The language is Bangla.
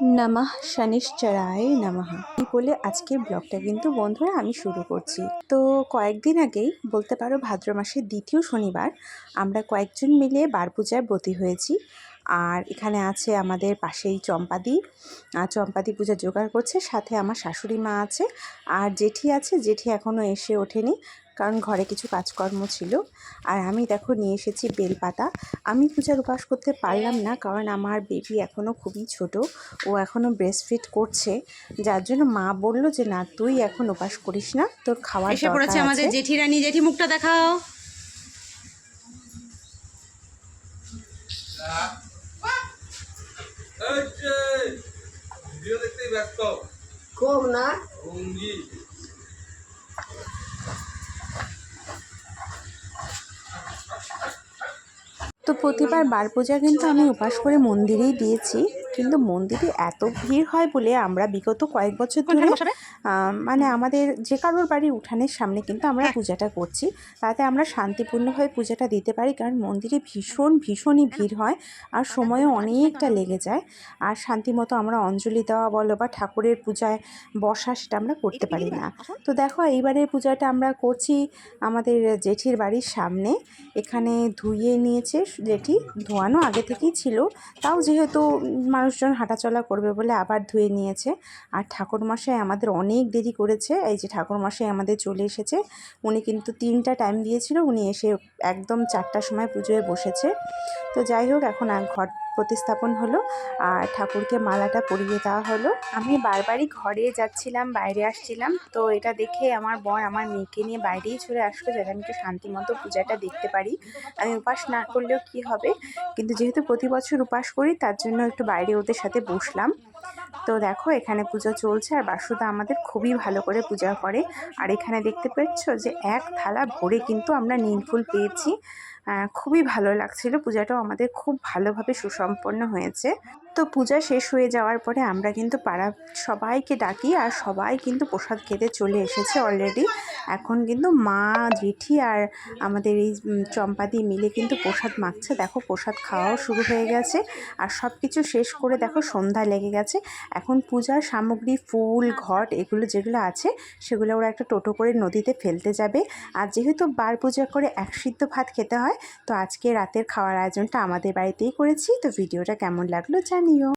নমঃ শনিশ্চরায় নমঃ। এই বলে আজকে ব্লগটা কিন্তু বন্ধুরা আমি শুরু করছি। তো কয়েকদিন আগেই, বলতে পারো ভাদ্র মাসের দ্বিতীয় শনিবার, আমরা কয়েকজন মিলে বারপূজায় ব্রতী হয়েছি। আর এখানে আছে আমাদের পাশেই চম্পাদি। আর চম্পাদি পূজা জোগাড় করছে সাথে আমার শাশুড়ি মা আছে। আর জেঠি আছে জেঠি এখনও এসে ওঠেনি কারণ ঘরে কিছু কাজকর্ম ছিল। আর আমি দেখো নিয়ে এসেছি বেলপাতা। আমি পূজার উপাস করতে পারলাম না কারণ আমার বেবি এখনও খুবই ছোট। ও এখনও ব্রেস্ট ফিট করছে। যার জন্য মা বলল যে না তুই এখন উপাস করিস না তোর খাওয়া এসে পড়েছে আমাদের আছে। জেঠি জেঠি মুখটা দেখাও। ভিডিও দেখতেই ব্যস্ত। খুব না? ভঙ্গি তো প্রতিবার বার পূজা কিন্তু আমি উপাস করে মন্দিরেই দিয়েছি। কিন্তু মন্দিরে এত ভিড় হয় বলে আমরা বিগত কয়েক বছর ধরে মানে আমাদের যে কারোর বাড়ির উঠানের সামনে কিন্তু আমরা পূজাটা করছি। তাতে আমরা শান্তিপূর্ণভাবে পূজাটা দিতে পারি কারণ মন্দিরে ভীষণ ভীষণই ভিড় হয় আর সময়ও অনেকটা লেগে যায়। আর শান্তিমতো আমরা অঞ্জলি দেওয়া বলো বা ঠাকুরের পূজায় বসা সেটা আমরা করতে পারি না। তো দেখো এইবারের পূজাটা আমরা করছি আমাদের জেঠির বাড়ির সামনে। এখানে ধুইয়ে নিয়েছে জেঠি ধোয়ানো আগে থেকেই ছিল, তাও যেহেতু মানুষজন হাঁটাচলা করবে বলে আবার ধুয়ে নিয়েছে। আর ঠাকুরমশাই আমাদের অনেক দেরি করেছে, এই যে ঠাকুরমশাই আমাদের চলে এসেছে, উনি কিন্তু তিনটা টাইম দিয়েছিল, উনি এসে একদম চারটার সময় পুজোয় বসেছে। তো যাই হোক, এখন ঘর প্রতিস্থাপন হলো আর ঠাকুরকে মালাটা পরিয়ে দেওয়া হলো। আমি বারবারই ঘরে যাচ্ছিলাম বাইরে আসছিলাম। তো এটা দেখে আমার বর আমার মেয়েকে নিয়ে বাইরেই চলে আসলো যাতে আমি একটু শান্তিমতো পূজাটা দেখতে পারি। আমি উপাস না করলেও কি হবে? কিন্তু যেহেতু প্রতি বছর উপাস করি তার জন্য একটু বাইরে ওদের সাথে বসলাম। তো দেখো এখানে পুজো চলছে আর বাসুদা আমাদের খুবই ভালো করে পূজা করে। আর এখানে দেখতে পাচ্ছ যে এক থালা ভরে কিন্তু আমরা নীলফুল পেয়েছি। আহ, খুবই ভালো লাগছিল। পূজাটাও আমাদের খুব ভালোভাবে সুসম্পন্ন হয়েছে। তো পূজা শেষ হয়ে যাওয়ার পরে আমরা কিন্তু পাড়া সবাইকে ডাকি আর সবাই কিন্তু প্রসাদ খেতে চলে এসেছে অলরেডি এখন কিন্তু মা, জেঠি আর আমাদের এই চম্পাদি মিলে কিন্তু প্রসাদ মাখছে। দেখো প্রসাদ খাওয়াও শুরু হয়ে গেছে আর সব কিছু শেষ করে দেখো সন্ধ্যা লেগে গেছে। এখন পূজার সামগ্রী, ফুল, ঘট এগুলো যেগুলো আছে সেগুলো ওরা একটা টোটো করে নদীতে ফেলতে যাবে। আর যেহেতু বার পূজা করে এক সিদ্ধ ভাত খেতে হয় তো আজকে রাতের খাওয়ার আয়োজনটা আমাদের বাড়িতেই করেছি। তো ভিডিওটা কেমন লাগল জানিও।